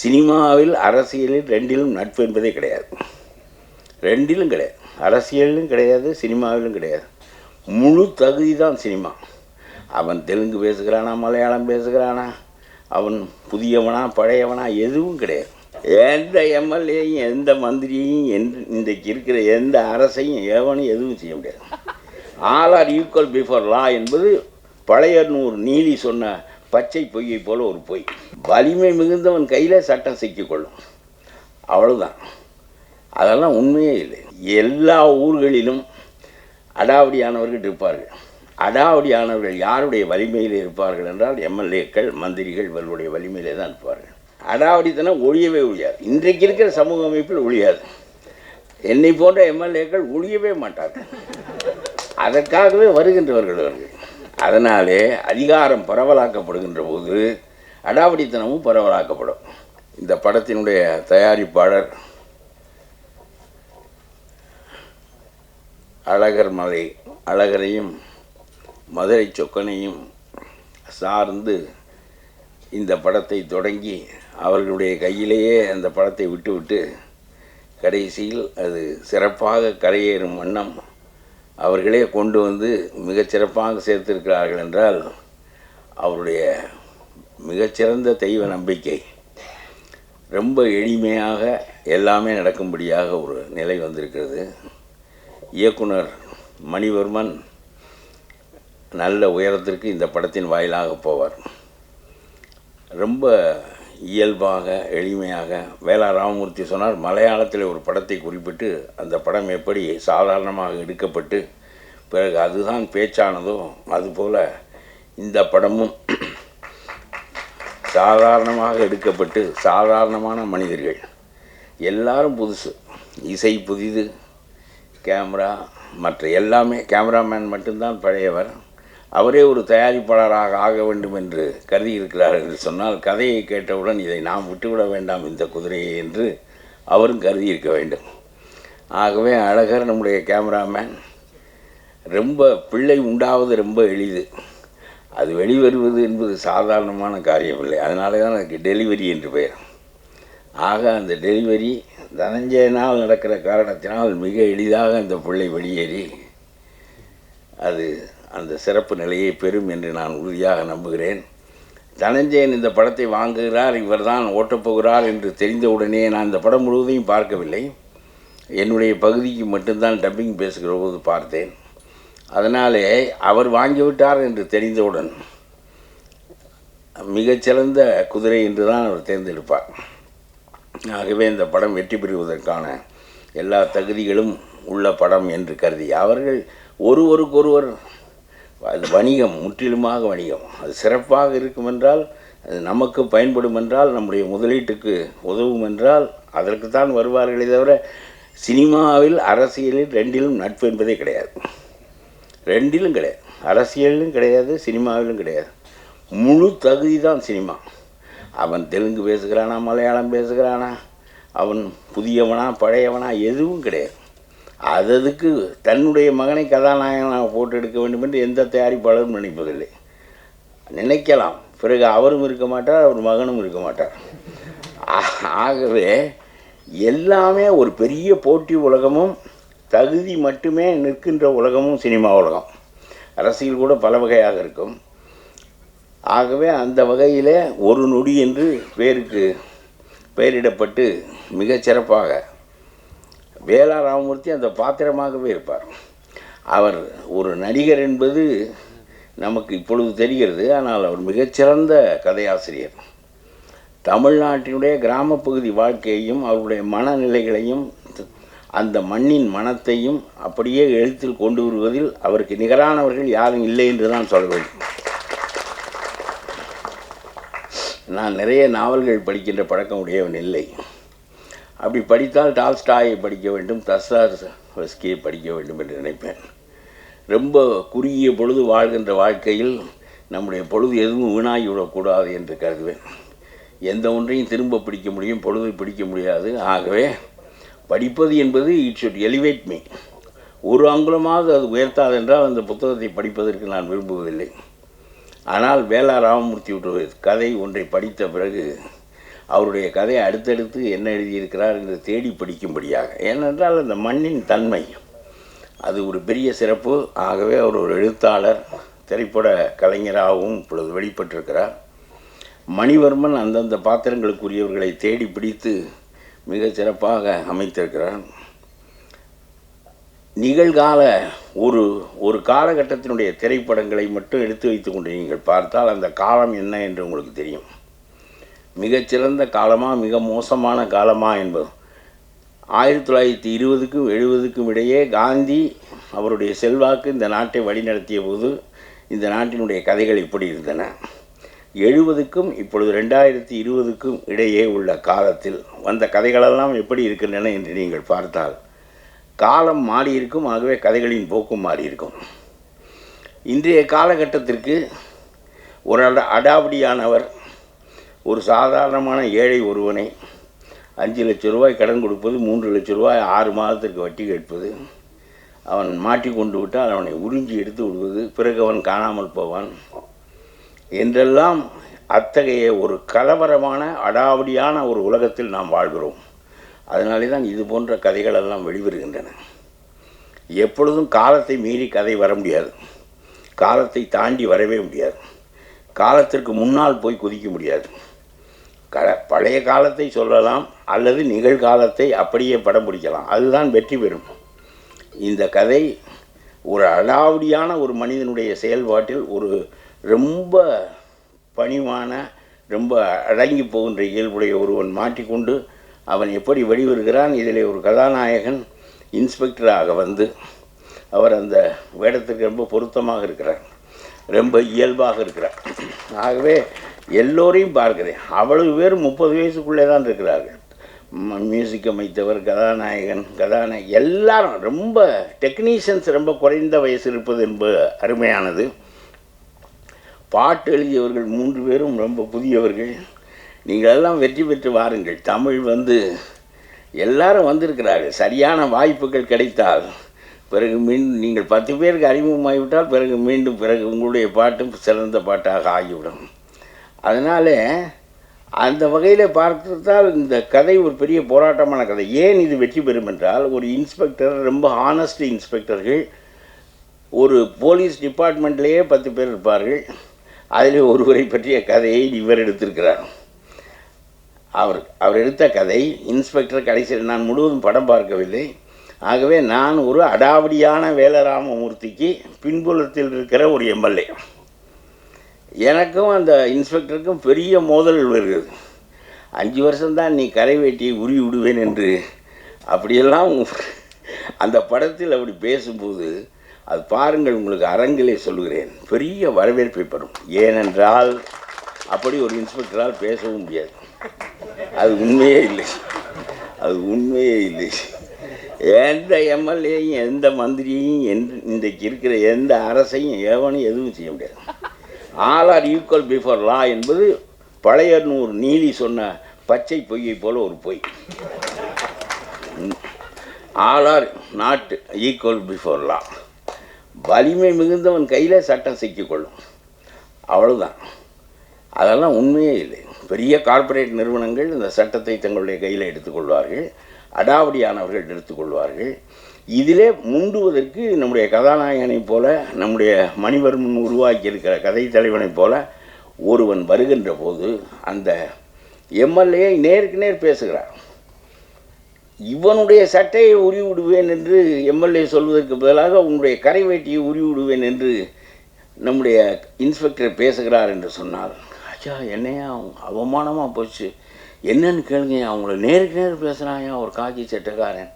சினிமாவில் அரசியலில் ரெண்டிலும் நட்பு என்பதே கிடையாது. ரெண்டிலும் கிடையாது. அரசியலிலும் கிடையாது சினிமாவிலும் கிடையாது. முழு தகுதி தான் சினிமா. அவன் தெலுங்கு பேசுகிறானா மலையாளம் பேசுகிறானா அவன் புதியவனா பழையவனா எதுவும் கிடையாது. எந்த எம்எல்ஏயும் எந்த மந்திரியையும் இன்றைக்கு இருக்கிற எந்த அரசையும் எவனும் எதுவும் செய்ய முடியாது. All are equal before law என்பது பழைய நூறு நீதி சொன்ன பச்சை பொய்யை போல ஒரு பொய். வலிமை மிகுந்தவன் கையில் சட்டம் சிக்கிக்கொள்ளும் அவ்வளோதான் அதெல்லாம் உண்மையே இல்லை. எல்லா ஊர்களிலும் அடாவடியானவர்கள் இருப்பார்கள். அடாவடியானவர்கள் யாருடைய வலிமையில் இருப்பார்கள் என்றால் எம்எல்ஏக்கள் மந்திரிகள் இவர்களுடைய வலிமையிலே தான் இருப்பார்கள். அடாவடித்தனம் ஒழியவே ஒழியாது. இன்றைக்கு இருக்கிற சமூக அமைப்பில் ஒழியாது. என்னை போன்ற எம்எல்ஏக்கள் ஒழியவே மாட்டார்கள். அதற்காகவே வருகின்றவர்கள் அவர்கள் அதனாலே அதிகாரம் பரவலாக்கப்படுகின்ற போது அடாவடித்தனமும் பரவலாக்கப்படும். இந்த படத்தினுடைய தயாரிப்பாளர் அழகர் மலை அழகரையும் மதுரை சொக்கனையும் சார்ந்து இந்த படத்தை தொடங்கி அவர்களுடைய கையிலேயே அந்த படத்தை விட்டுவிட்டு கடைசியில் அது சிறப்பாக கரையேறும் வண்ணம் அவர்களே கொண்டு வந்து மிகச்சிறப்பாக சேர்த்திருக்கிறார்கள் என்றால் அவருடைய மிகச்சிறந்த தெய்வ நம்பிக்கை ரொம்ப எளிமையாக எல்லாமே நடக்கும்படியாக ஒரு நிலை வந்திருக்கிறது. இயக்குனர் மணிவர்மன் நல்ல உயரத்திற்கு இந்த படத்தின் வாயிலாக போவார். ரொம்ப இயல்பாக எளிமையாக வேளா ராமமூர்த்தி சொன்னார் மலையாளத்தில் ஒரு படத்தை குறிப்பிட்டு அந்த படம் எப்படி சாதாரணமாக எடுக்கப்பட்டு பிறகு அதுதான் பேச்சானதோ அதுபோல் இந்த படமும் சாதாரணமாக எடுக்கப்பட்டு சாதாரணமான மனிதர்கள். எல்லாரும் புதுசு. இசை புதிது கேமரா மற்ற எல்லாமே கேமராமேன் மட்டும்தான் பழையவர். அவரே ஒரு தயாரிப்பாளராக ஆக வேண்டும் என்று கருதி இருக்கிறார் என்று சொன்னால் கதையை கேட்டவுடன் இதை நாம் விட்டுவிட வேண்டாம் இந்த குதிரையை என்று அவரும் கருதி இருக்க வேண்டும். ஆகவே அழகர் நம்முடைய கேமராமேன் ரொம்ப பிள்ளை உண்டாவது ரொம்ப எளிது. அது வெளிவருவது என்பது சாதாரணமான காரியம் இல்லை அதனால தான் அதுக்கு டெலிவரி என்று பெயர். ஆக அந்த டெலிவரி தனஞ்சயனால் நடக்கிற காரணத்தினால் மிக எளிதாக அந்த பிள்ளை வெளியேறி அது அந்த சிறப்பு நிலையை பெறும் என்று நான் உறுதியாக நம்புகிறேன். தனஞ்சயன் இந்த படத்தை வாங்குகிறார் இவர்தான் ஓட்டப்போகிறார் என்று தெரிந்தவுடனே நான் இந்த படம் முழுவதையும் பார்க்கவில்லை. என்னுடைய பகுதிக்கு மட்டும்தான் டப்பிங் பேசுகிற போது பார்த்தேன். அதனாலே அவர் வாங்கிவிட்டார் என்று தெரிந்தவுடன் மிகச்சிறந்த குதிரை என்று தான் அவர் தேர்ந்தெடுப்பார். ஆகவே இந்த படம் வெற்றி பெறுவதற்கான எல்லா தகுதிகளும் உள்ள படம் என்று கருதி அவர்கள் ஒருவருக்கொருவர் அது வணிகம் முற்றிலுமாக வணிகம். அது சிறப்பாக இருக்கும் என்றால் அது நமக்கு பயன்படும் என்றால் நம்முடைய முதலீட்டுக்கு உதவும் என்றால் அதற்குத்தான் வருவார்களே தவிர சினிமாவில் அரசியலில் ரெண்டிலும் நட்பு என்பதே கிடையாது. ரெண்டிலும் கிடையாது. அரசியலிலும் கிடையாது சினிமாவிலும் கிடையாது. முழு தகுதி தான் சினிமா. அவன் தெலுங்கு பேசுகிறானா மலையாளம் பேசுகிறானா அவன் புதியவனா பழையவனா எதுவும் கிடையாது. அததுக்கு தன்னுடைய மகனை கதாநாயகனாக போட்டு எடுக்க வேண்டும் என்று எந்த தயாரிப்பாளரும் நினைப்பதில்லை. நினைக்கலாம். பிறகு அவரும் இருக்க மாட்டார் அவர் மகனும் இருக்க மாட்டார். ஆகவே எல்லாமே ஒரு பெரிய போட்டி உலகமும் தகுதி மட்டுமே நிற்கின்ற உலகமும் சினிமா உலகம். அரசியல் கூட பல வகையாக இருக்கும். ஆகவே அந்த வகையில் ஒரு நொடி என்று பேருக்கு பெயரிடப்பட்டு மிகச் சிறப்பாக வேலா ராமமூர்த்தி அந்த பாத்திரமாகவே இருப்பார். அவர் ஒரு நடிகர் என்பது நமக்கு இப்பொழுது தெரிகிறது ஆனால் அவர் மிகச்சிறந்த கதையாசிரியர். தமிழ்நாட்டினுடைய கிராமப்பகுதி வாழ்க்கையையும் அவருடைய மனநிலைகளையும் அந்த மண்ணின் மனத்தையும் அப்படியே எழுத்தில் கொண்டு வருவதில் அவருக்கு நிகரானவர்கள் யாரும் இல்லை என்று தான் சொல்ல வேண்டும். நான் நிறைய நாவல்கள் படிக்கின்ற பழக்கம் உடையவன் இல்லை. அப்படி படித்தால் டால்ஸ்டாயை படிக்க வேண்டும் தஸ்தாஸ்கியை படிக்க வேண்டும் என்று நினைப்பேன். ரொம்ப குறுகிய பொழுது வாழ்கின்ற வாழ்க்கையில் நம்முடைய பொழுது எதுவும் வீணாகிவிடக்கூடாது என்று கருதுவேன். எந்த ஒன்றையும் திரும்ப பிடிக்க முடியும் பொழுது பிடிக்க முடியாது. ஆகவே படிப்பது என்பது இட் ஷுட் எலிவேட் மீ ஒரு அங்குலமாவது அது உயர்த்தாது என்றால் அந்த புத்தகத்தை படிப்பதற்கு நான் விரும்புவதில்லை. ஆனால் வேளா ராமமூர்த்தி விட்டு கதை ஒன்றை படித்த பிறகு அவருடைய கதையை அடுத்தடுத்து என்ன எழுதியிருக்கிறார் என்று தேடி படிக்கும்படியாக. ஏனென்றால் அந்த மண்ணின் தன்மை அது ஒரு பெரிய சிறப்பு. ஆகவே அவர் ஒரு எழுத்தாளர் திரைப்பட கலைஞராகவும் இப்பொழுது வெளிப்பட்டிருக்கிறார். மணிவர்மன் அந்தந்த பாத்திரங்களுக்குரியவர்களை தேடி பிடித்து மிகச் சிறப்பாக அமைத்திருக்கிறார். நிகழ்கால ஒரு ஒரு காலகட்டத்தினுடைய திரைப்படங்களை மட்டும் எடுத்து வைத்துக்கொண்டு நீங்கள் பார்த்தால் அந்த காலம் என்ன என்று உங்களுக்கு தெரியும். மிகச்சிறந்த காலமாக மிக மோசமான காலமா என்பது. ஆயிரத்தி தொள்ளாயிரத்தி இருபதுக்கும் எழுபதுக்கும் இடையே காந்தி அவருடைய செல்வாக்கு இந்த நாட்டை வழிநடத்திய போது இந்த நாட்டினுடைய கதைகள் இப்படி இருந்தன. எழுபதுக்கும் இப்பொழுது ரெண்டாயிரத்தி இருபதுக்கும் இடையே உள்ள காலத்தில் வந்த கதைகளெல்லாம் எப்படி இருக்கின்றன என்று நீங்கள் பார்த்தால் காலம் மாறியிருக்கும் ஆகவே கதைகளின் போக்கும் மாறியிருக்கும். இன்றைய காலகட்டத்திற்கு ஒரு அட அடாவடியானவர் ஒரு சாதாரணமான ஏழை ஒருவனை அஞ்சு லட்ச ரூபாய் கடன் கொடுப்பது மூன்று லட்ச ரூபாய் ஆறு மாதத்திற்கு வட்டி கேட்பது அவன் மாட்டிக்கொண்டு விட்டால் அவனை உறிஞ்சி எடுத்து விடுவது பிறகு அவன் காணாமல் போவான். என்றெல்லாம் அத்தகைய ஒரு கலவரமான அடாவடியான ஒரு உலகத்தில் நாம் வாழ்கிறோம். அதனாலே தான் இது போன்ற கதைகள் எல்லாம் வெளிவருகின்றன. எப்பொழுதும் காலத்தை மீறி கதை வர முடியாது. காலத்தை தாண்டி வரவே முடியாது. காலத்திற்கு முன்னால் போய் குதிக்க முடியாது. க பழைய காலத்தை சொல்லலாம் அல்லது நிகழ்காலத்தை அப்படியே படம் பிடிக்கலாம். அதுதான் வெற்றி பெறும். இந்த கதை ஒரு அடாவடியான ஒரு மனிதனுடைய செயல்பாட்டில் ஒரு ரொம்ப பணிவான ரொம்ப அடங்கி போகின்ற இயல்புடைய ஒருவன் மாட்டிக்கொண்டு அவன் எப்படி வெளிவருகிறான் இதில் ஒரு கதாநாயகன் இன்ஸ்பெக்டராக வந்து அவர் அந்த வேடத்துக்கு ரொம்ப பொருத்தமாக இருக்கிறார். ரொம்ப இயல்பாக இருக்கிறார். ஆகவே எல்லோரையும் பார்க்கிறேன். அவ்வளவு பேர் முப்பது வயசுக்குள்ளே தான் இருக்கிறார்கள். மியூசிக் அமைத்தவர் கதாநாயகன் கதாநாயகன் எல்லாரும் ரொம்ப டெக்னீஷியன்ஸ் ரொம்ப குறைந்த வயசு இருப்பது என்பது அருமையானது. பாட்டு எழுதியவர்கள் மூன்று பேரும் ரொம்ப புதியவர்கள். நீங்கள் எல்லாம் வெற்றி பெற்று வாருங்கள். தமிழ் வந்து எல்லாரும் வந்திருக்கிறார்கள். சரியான வாய்ப்புகள் கிடைத்தால் பிறகு மீண்டும் நீங்கள் பத்து பேருக்கு அறிமுகமாகிவிட்டால் பிறகு மீண்டும் பிறகு உங்களுடைய பாட்டும் சிறந்த பாட்டாக ஆகிவிடும். அதனால் அந்த வகையில் பார்த்தால் இந்த கதை ஒரு பெரிய போராட்டமான கதை. ஏன் இது வெற்றி பெறும் என்றால் ஒரு இன்ஸ்பெக்டர் ரொம்ப ஹானஸ்ட் இன்ஸ்பெக்டர்கள் ஒரு போலீஸ் டிபார்ட்மெண்ட்லேயே பத்து பேர் இருப்பார்கள். அதில் ஒருவரை பற்றிய கதையை இவர் எடுத்திருக்கிறார். அவர் அவர் எடுத்த கதை இன்ஸ்பெக்டர் கடைசியில் நான் முழுவதும் படம் பார்க்கவில்லை. ஆகவே நான் ஒரு அடாவடியான வேலராமமூர்த்திக்கு பின்புலத்தில் இருக்கிற ஒரு எம்எல்ஏ. எனக்கும் அந்த இன்ஸ்பெக்டருக்கும் பெரிய மோதல் வருகிறது. அஞ்சு வருஷம்தான் நீ கரை வேட்டியை உரி விடுவேன் என்று. அப்படியெல்லாம் அந்த படத்தில் அப்படி பேசும்போது அது பாருங்கள் உங்களுக்கு அரங்கிலே சொல்லுகிறேன். பெரிய வரவேற்பை பெறும். ஏனென்றால் அப்படி ஒரு இன்ஸ்பெக்டரால் பேசவும் முடியாது. அது உண்மையே இல்லை. அது உண்மையே இல்லை. எந்த எம்எல்ஏயும் எந்த மந்திரியையும் என் இன்றைக்கு இருக்கிற எந்த அரசையும் எவனும் எதுவும் செய்ய முடியாது. All are equal before law என்பது பழைய நூறு நீதி சொன்ன பச்சை பொய்யை போல ஒரு பொய். All are not equal before law வலிமை மிகுந்தவன் கையில் சட்டம் சிக்கிக்கொள்ளும் அவ்வளோதான் அதெல்லாம் உண்மையே இல்லை. பெரிய கார்ப்பரேட் நிறுவனங்கள் இந்த சட்டத்தை தங்களுடைய கையில் எடுத்துக்கொள்வார்கள் அடாவடியானவர்கள் எடுத்துக்கொள்வார்கள் இதிலே முண்டுவதற்கு நம்முடைய கதாநாயகனைப் போல நம்முடைய மணிவர்மன் உருவாக்கி இருக்கிற கதை தலைவனைப் போல ஒருவன் வருகின்ற போது அந்த எம்எல்ஏ நேருக்கு நேர் பேசுகிறார். இவனுடைய சட்டையை உரிவிடுவேன் என்று எம்எல்ஏ சொல்வதற்கு பதிலாக உன்னுடைய கரை வேட்டியை உரி விடுவேன் என்று நம்முடைய இன்ஸ்பெக்டர் பேசுகிறார் என்று சொன்னார் ஐயா என்னையா அவமானமாக போச்சு. என்னன்னு கேளுங்க அவங்கள நேருக்கு நேர் பேசுகிறாயா ஒரு காக்கி சட்டக்காரன்?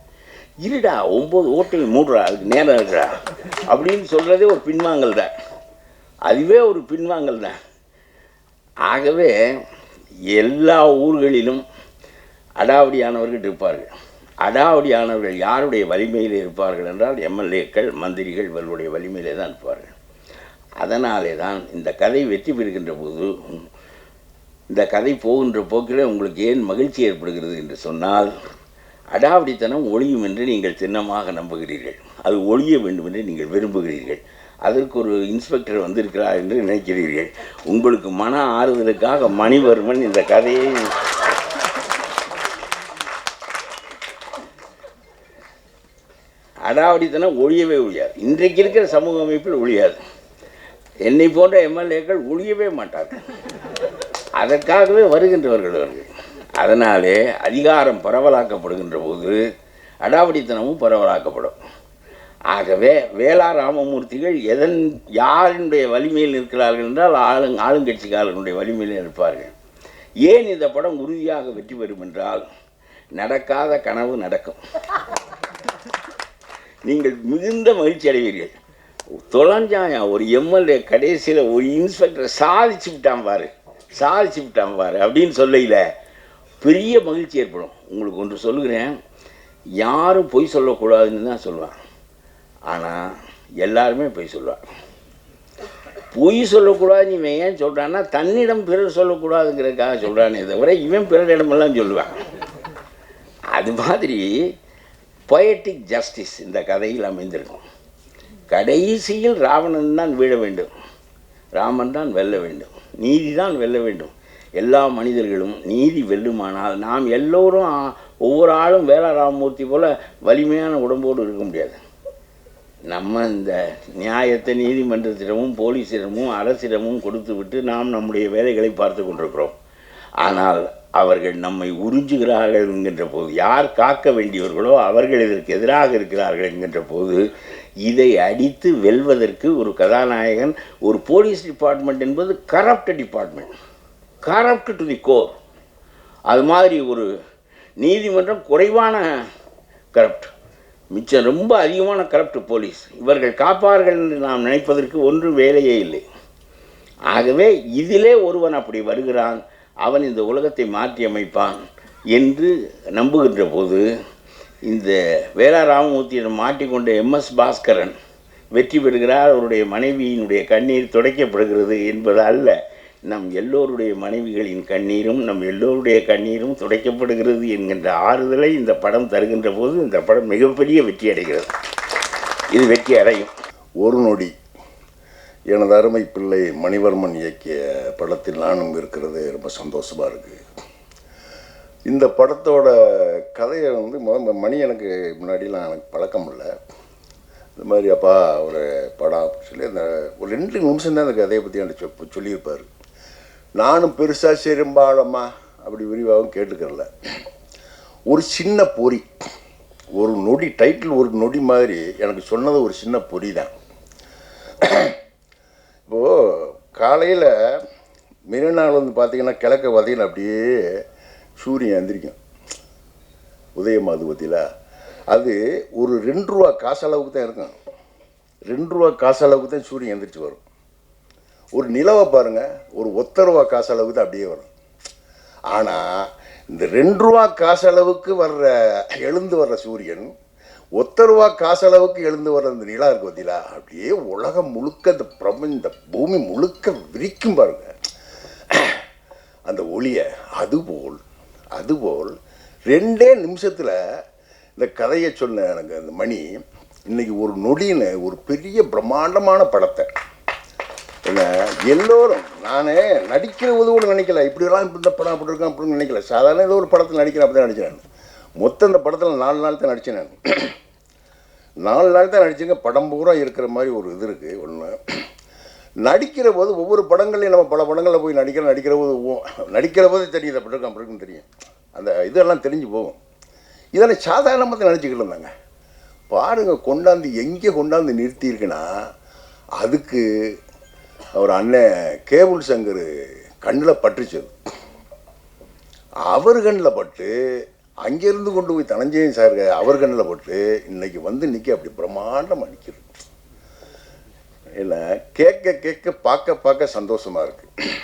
இருடா ஒம்பது ஓட்டையும் மூடுறா அதுக்கு நேரம் இருக்கிறா அப்படின்னு சொல்கிறதே ஒரு பின்வாங்கல் தான். அதுவே ஒரு பின்வாங்கல் தான். ஆகவே எல்லா ஊர்களிலும் அடாவடியானவர்கள் இருப்பார்கள். அடாவடியானவர்கள் யாருடைய வலிமையில் இருப்பார்கள் என்றால் எம்எல்ஏக்கள் மந்திரிகள் இவர்களுடைய வலிமையிலே தான் இருப்பார்கள். அதனாலே தான் இந்த கதை வெற்றி பெறுகின்ற போது இந்த கதை போகின்ற போக்கில் உங்களுக்கு ஏன் மகிழ்ச்சி ஏற்படுகிறது என்று சொன்னால் அடாவடித்தனம் ஒழியும் என்று நீங்கள் சின்னமாக நம்புகிறீர்கள். அது ஒழிய வேண்டும் என்று நீங்கள் விரும்புகிறீர்கள். அதற்கு ஒரு இன்ஸ்பெக்டர் வந்திருக்கிறார் என்று நினைக்கிறீர்கள். உங்களுக்கு மன ஆறுதலுக்காக மணிவர்மன் இந்த கதையை அடாவடித்தனம் ஒழியவே ஒழியாது. இன்றைக்கு இருக்கிற சமூக அமைப்பில் ஒழியாது. என்னை போன்ற எம்எல்ஏக்கள் ஒழியவே மாட்டார்கள். அதற்காகவே வருகின்றவர்கள் அவர்கள். அதனாலே அதிகாரம் பரவலாக்கப்படுகின்ற போது அடாவடித்தனமும் பரவலாக்கப்படும். ஆகவே வேளா ராமமூர்த்திகள் எதன் யாருடைய வலிமையில் இருக்கிறார்கள் என்றால் ஆளுங் ஆளுங்கட்சிக்காரர்களுடைய வலிமையில் இருப்பார்கள் ஏன் இந்த படம் உறுதியாக வெற்றி பெறும் என்றால் நடக்காத கனவு நடக்கும். நீங்கள் மிகுந்த மகிழ்ச்சி அடைவீர்கள். தொலைஞ்சாயா ஒரு எம்எல்ஏ கடைசியில் ஒரு இன்ஸ்பெக்டர் சாதிச்சு விட்டான் பாரு. சாதிச்சு விட்டான் பாரு அப்படின்னு சொல்லையில் பெரிய மகிழ்ச்சி ஏற்படும். உங்களுக்கு ஒன்று சொல்லுகிறேன். யாரும் பொய் சொல்லக்கூடாதுன்னு தான் சொல்லுவான். ஆனால் எல்லாருமே பொய் சொல்லுவான் பொய் சொல்லக்கூடாதுன்னு இவன் ஏன் சொல்கிறான்னா தன்னிடம் பிறர் சொல்லக்கூடாதுங்கிறதுக்காக சொல்கிறானே தவிர இவன் பிறரிடமெல்லாம் சொல்லுவான். அது மாதிரி பொயட்டிக் ஜஸ்டிஸ் இந்த கதையில் அமைந்திருக்கும். கடைசியில் ராவணன் தான் வீழ வேண்டும். ராமன் தான் வெல்ல வேண்டும். நீதி தான் வெல்ல வேண்டும். எல்லா மனிதர்களும் நீதி வெல்லுமானால் நாம் எல்லோரும் ஒவ்வொரு ஆளும் வேளா ராமமூர்த்தி போல் வலிமையான உடம்போடு இருக்க முடியாது. நம்ம இந்த நியாயத்தை நீதிமன்றத்திடமும் போலீஸிடமும் அரசிடமும் கொடுத்து விட்டு நாம் நம்முடைய வேலைகளை பார்த்து கொண்டிருக்கிறோம். ஆனால் அவர்கள் நம்மை உறிஞ்சுகிறார்கள் என்கின்ற போது யார் காக்க வேண்டியவர்களோ அவர்கள் இதற்கு எதிராக இருக்கிறார்கள் என்கின்ற போது இதை அடித்து வெல்வதற்கு ஒரு கதாநாயகன் ஒரு போலீஸ் டிபார்ட்மெண்ட் என்பது corrupt department corrupt to the core அது மாதிரி ஒரு நீதிமன்றம் குறைவான கரப்ட் மிச்சம் ரொம்ப அதிகமான கரப்ட் போலீஸ் இவர்கள் காப்பார்கள் என்று நாம் நினைப்பதற்கு ஒன்றும் வேலையே இல்லை. ஆகவே இதிலே ஒருவன் அப்படி வருகிறான் அவன் இந்த உலகத்தை மாற்றி அமைப்பான் என்று நம்புகின்ற போது இந்த வேளா ராமமூர்த்தியிடம் மாட்டிக்கொண்ட எம்எஸ் பாஸ்கரன் வெற்றி பெறுகிறார். அவருடைய மனைவியினுடைய கண்ணீர் துடைக்கப்படுகிறது என்பது அல்ல. நம் எல்லோருடைய மனைவிகளின் கண்ணீரும் நம் எல்லோருடைய கண்ணீரும் துடைக்கப்படுகிறது என்கின்ற ஆறுதலை இந்த படம் தருகின்ற போது இந்த படம் மிகப்பெரிய வெற்றி அடைகிறது. இது வெற்றி அடையும். ஒரு நொடி. எனது அருமை பிள்ளை மணிவர்மன் இயக்கிய படத்தில் நானும் இருக்கிறது ரொம்ப சந்தோஷமாக இருக்குது இந்த படத்தோட கதையை வந்து முத மணி எனக்கு முன்னாடிலாம் எனக்கு பழக்கம் இல்லை. இந்த மாதிரி அப்பா ஒரு படம் அப்படின்னு சொல்லி அந்த ஒரு ரெண்டு நிமிஷம் தான் அந்த கதையை பற்றி எனக்கு சொ- சொல்லியிருப்பார். நானும் பெருசாக செரும்பாலம்மா அப்படி விரிவாகவும் கேட்டுக்கிறல. ஒரு சின்ன பொறி. ஒரு நொடி டைட்டில் ஒரு நொடி மாதிரி எனக்கு சொன்னது ஒரு சின்ன பொறி தான் இப்போது காலையில் மிருநாள் வந்து பார்த்தீங்கன்னா கிழக்க பார்த்தீங்கன்னா அப்படியே சூரியன் எந்திரிக்கும். உதயம் அது பற்றியில் அது ஒரு ரெண்டு ரூபா காசு அளவுக்கு தான் இருக்கும். ரெண்டு ரூபா காசு அளவுக்கு தான் சூரியன் எந்திரிச்சு வரும். ஒரு நிலவை பாருங்க ஒரு ஒத்த ரூபா காசளவுக்கு தான் அப்படியே வரும். ஆனால் இந்த ரெண்டு ரூபா காசளவுக்கு வர்ற எழுந்து வர்ற சூரியன் ஒத்த ரூபா காசளவுக்கு எழுந்து வர்ற அந்த நிலா இருக்கு பார்த்தீங்களா அப்படியே உலகம் முழுக்க இந்த பிரபஞ்ச இந்த பூமி முழுக்க விரிக்கும் பாருங்க. அந்த ஒளியை அதுபோல் அதுபோல் ரெண்டே நிமிஷத்தில் இந்த கதையை சொன்ன எனக்கு அந்த மணி இன்னைக்கு ஒரு நொடின்னு ஒரு பெரிய பிரம்மாண்டமான படத்தை. என்ன எல்லோரும் நானே நடிக்கிறது கூட நினைக்கல. இப்படிலாம் இந்த படம் அப்படி இருக்கும் அப்படின்னு நினைக்கல. சாதாரண ஏதோ ஒரு படத்தில் நடிக்கிறேன் அப்படி தான் நடிச்சேன் மொத்தம் இந்த படத்தில் நாலு நாள் தான் நடித்தேன் நான். நாலு நாள் தான் நடிச்சேங்க படம் பூரா இருக்கிற மாதிரி ஒரு இது இருக்குது ஒன்று நடிக்கிற போது ஒவ்வொரு படங்கள்லையும் நம்ம பல படங்களில் போய் நடிக்கிற நடிக்கிற போது நடிக்கிற போது தெரியுது அப்படி இருக்கும் அப்படி இருக்குன்னு தெரியும். அந்த இதெல்லாம் தெரிஞ்சு போகும். இதெல்லாம் சாதாரணமாக நினச்சிக்கிட்டு இருந்தாங்க. பாருங்க கொண்டாந்து எங்கே கொண்டாந்து நிறுத்தியிருக்குன்னா அதுக்கு அவர் அண்ணன் கேபிள் சங்கர் கண்ணில் பட்டுச்சது அவர் கண்ணில் பட்டு அங்கேருந்து கொண்டு போய் தனஞ்சயன் சார் அவர் கண்ணில் பட்டு இன்னைக்கு வந்து நிற்க அப்படி பிரம்மாண்டமாக நிற்கிறது இல்லை கேட்க கேட்க பார்க்க பார்க்க சந்தோஷமாக இருக்குது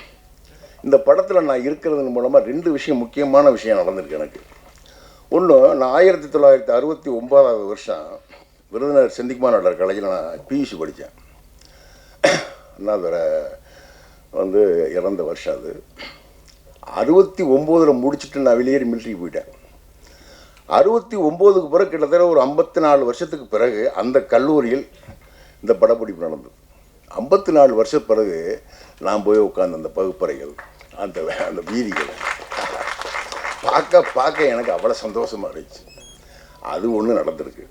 இந்த படத்தில் நான் இருக்கிறது மூலமாக ரெண்டு விஷயம் முக்கியமான விஷயம் நடந்திருக்கு எனக்கு. ஒன்று நான் ஆயிரத்தி தொள்ளாயிரத்தி அறுபத்தி ஒன்பதாவது வருஷம் விருதுநகர் செந்திக்குமார் நடர் காலேஜில் நான் பியூசி படித்தேன் அண்ணாதுரை வந்து இறந்த வருஷம் அது. அறுபத்தி ஒம்போதில் முடிச்சுட்டு நான் வெளியேறி மிலிட்ரிக்கு போயிட்டேன். அறுபத்தி ஒம்போதுக்கு பிறகு கிட்டத்தட்ட ஒரு ஐம்பத்தி நாலு வருஷத்துக்கு பிறகு அந்த கல்லூரியில் இந்த படப்பிடிப்பு நடந்தது. ஐம்பத்தி நாலு வருஷ பிறகு நான் போய் உட்காந்து அந்த பகுப்பறைகள் அந்த அந்த வீதிகள் பார்க்க பார்க்க எனக்கு அவ்வளோ சந்தோஷமாக இருந்துச்சு. அது ஒன்று நடந்திருக்கு.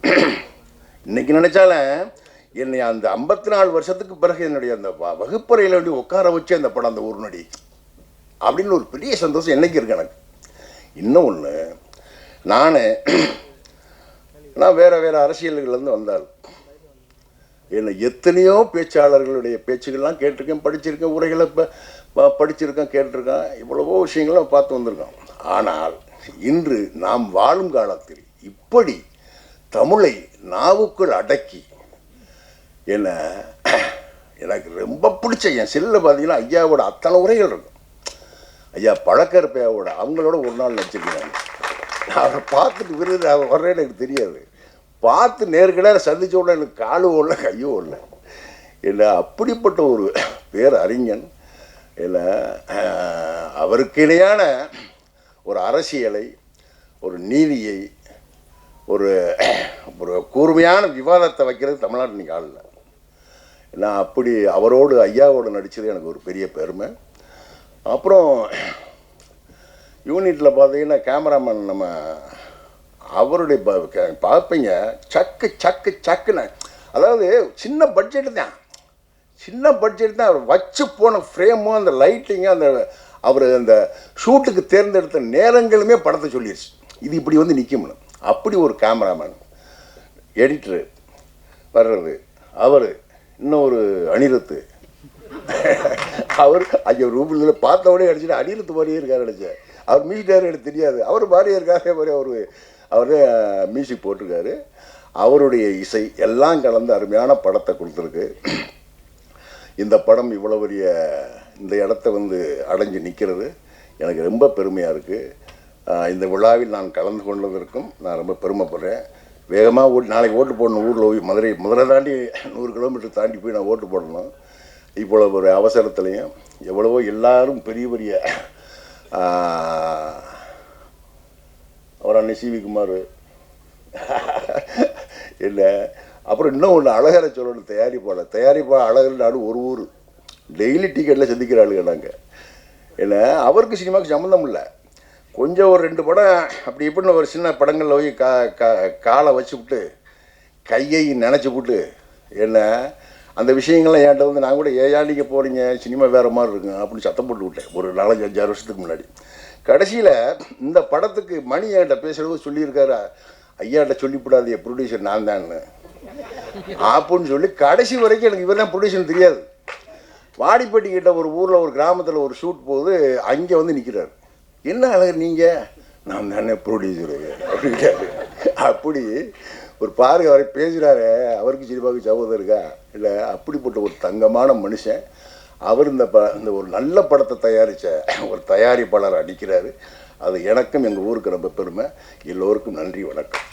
இன்னைக்கு நினச்சாலும் என்னை அந்த ஐம்பத்தி நாலு வருஷத்துக்கு பிறகு என்னுடைய அந்த வ- வகுப்பறையில் வேண்டி உட்கார வச்சு அந்த படம் அந்த ஒரு நொடி. அப்படின்னு ஒரு பெரிய சந்தோஷம் என்னைக்கு இருக்கு எனக்கு. இன்னும் ஒன்று நான் நான் வேற வேற அரசியல்கள்லேருந்து வந்தாள் என்னை எத்தனையோ பேச்சாளர்களுடைய பேச்சுகள்லாம் கேட்டிருக்கேன் படிச்சிருக்கேன் உரைகளை இப்போ படிச்சிருக்கேன் கேட்டிருக்கேன் இவ்வளவோ விஷயங்களும் பார்த்து வந்திருக்கோம் ஆனால் இன்று நாம் வாழும் காலத்தில் இப்படி தமிழை நாவுக்குள் அடக்கி என்ன? எனக்கு ரொம்ப பிடிச்ச என் செல்லில் பார்த்தீங்கன்னா ஐயாவோட அத்தனை உரைகள் இருக்கும். ஐயா பழக்கருப்பையாவோட அவங்களோட ஒரு நாள் நடிச்சிருக்கிறாங்க அவரை பார்த்துட்டு விருது அவர் வர்றேன்னு எனக்கு தெரியாது. பார்த்து நேர்கடாக சந்திச்ச உடனே எனக்கு காலும் ஓடல கையும் ஓடல. இல்லை அப்படிப்பட்ட ஒரு பேர் அறிஞன். இல்லை அவருக்கு இணையான ஒரு அரசியலை ஒரு நீதியை ஒரு ஒரு கூர்மையான விவாதத்தை வைக்கிறது தமிழ்நாட்டு இன்னைக்கு ஆள் நான் அப்படி அவரோடு ஐயாவோடு நடித்தது எனக்கு ஒரு பெரிய பெருமை. அப்புறம் யூனிட்டில் பார்த்தீங்கன்னா கேமராமேன் நம்ம அவருடைய ப- க- பார்ப்பீங்க. சக்கு சக்கு சக்குன்னு. அதாவது சின்ன பட்ஜெட் தான். சின்ன பட்ஜெட் தான். அவர் வச்சு போன ஃப்ரேமும் அந்த லைட்டிங்கும் அந்த அவர் அந்த ஷூட்டுக்கு தேர்ந்தெடுத்த நேரங்களுமே படத்தை சொல்லிடுச்சு இது இப்படி வந்து நிற்கும்னு அப்படி ஒரு கேமராமேன். எடிட்டரு வர்றது அவர். இன்னும் ஒரு அனிருத்து. அவர் ஐயோ ரூபில் பார்த்தவொடனே அடிச்சுட்டு அனிருத்து மாதிரியே இருக்கார் நினச்சேன். அவர் மியூசிக் எனக்கு தெரியாது. அவர் மாதிரியே இருக்காரு மாதிரி அவர் அவர் மியூசிக் போட்டிருக்காரு. அவருடைய இசை எல்லாம் கலந்து அருமையான படத்தை கொடுத்துருக்கு. இந்த படம் இவ்வளோ பெரிய இந்த இடத்த வந்து அடைஞ்சு நிற்கிறது எனக்கு ரொம்ப பெருமையாக இருக்குது இந்த விழாவில் நான் கலந்து கொண்டதற்கும் நான் ரொம்ப பெருமைப்படுறேன். வேகமாக ஓட்டு நாளைக்கு ஓட்டு போடணும் ஊரில் போய். மதுரை மதுரை தாண்டி நூறு கிலோமீட்டர் தாண்டி போய் நான் ஓட்டு போடணும். இவ்வளோ ஒரு அவசரத்துலையும் எவ்வளவோ எல்லாரும் பெரிய பெரிய அவர் அண்ணன் சிவி குமார். இல்லை அப்புறம் இன்னும் ஒன்று அழகரை சொல்லணும் தயாரிப்பாளர். தயாரிப்பாளர் அழகர் நாடு ஒரு ஊர். டெய்லி டிக்கெட்டில் சந்திக்கிற ஆளுங்க நாங்கள் ஏன்னா அவருக்கு சினிமாவுக்கு சம்மந்தம் இல்லை. கொஞ்சம் ஒரு ரெண்டு படம் அப்படி இப்படின்னு ஒரு சின்ன படங்களில் போய் கா கா காலை வச்சு விட்டு கையை நினச்சி விட்டு என்ன அந்த விஷயங்கள்லாம் என்கிட்ட வந்து நான் கூட ஏன் நீங்கள் போகிறீங்க சினிமா வேறு மாதிரி இருக்கும் அப்படின்னு சத்தம் போட்டு விட்டேன். ஒரு நாலஞ்சு அஞ்சாறு வருஷத்துக்கு முன்னாடி. கடைசியில் இந்த படத்துக்கு மணி என்கிட்ட பேசுகிறவங்க சொல்லியிருக்காரு ஐயாட்ட சொல்லிவிடாது ப்ரொடியூசர் நான் தான்னு. அப்படின்னு சொல்லி கடைசி வரைக்கும் எனக்கு இவர் தான் ப்ரொடியூசர் தெரியாது. வாடிப்பட்டி கிட்ட ஒரு ஊரில் ஒரு கிராமத்தில் ஒரு ஷூட் போகுது அங்கே வந்து நிற்கிறார் என்ன அழகர் நீங்கள் நான் தானே ப்ரொடியூசரு அப்படின்னு அப்படி ஒரு பாருங்க அவரை பேசுகிறாரு அவருக்கு சினிமாவுக்கு சபதம் இருக்கா? இல்லை அப்படிப்பட்ட ஒரு தங்கமான மனுஷன். அவர் இந்த ப இந்த ஒரு நல்ல படத்தை தயாரித்த ஒரு தயாரிப்பாளர் அடிக்கிறாரு. அது எனக்கும் எங்கள் ஊருக்கு ரொம்ப பெருமை. எல்லோருக்கும் நன்றி வணக்கம்.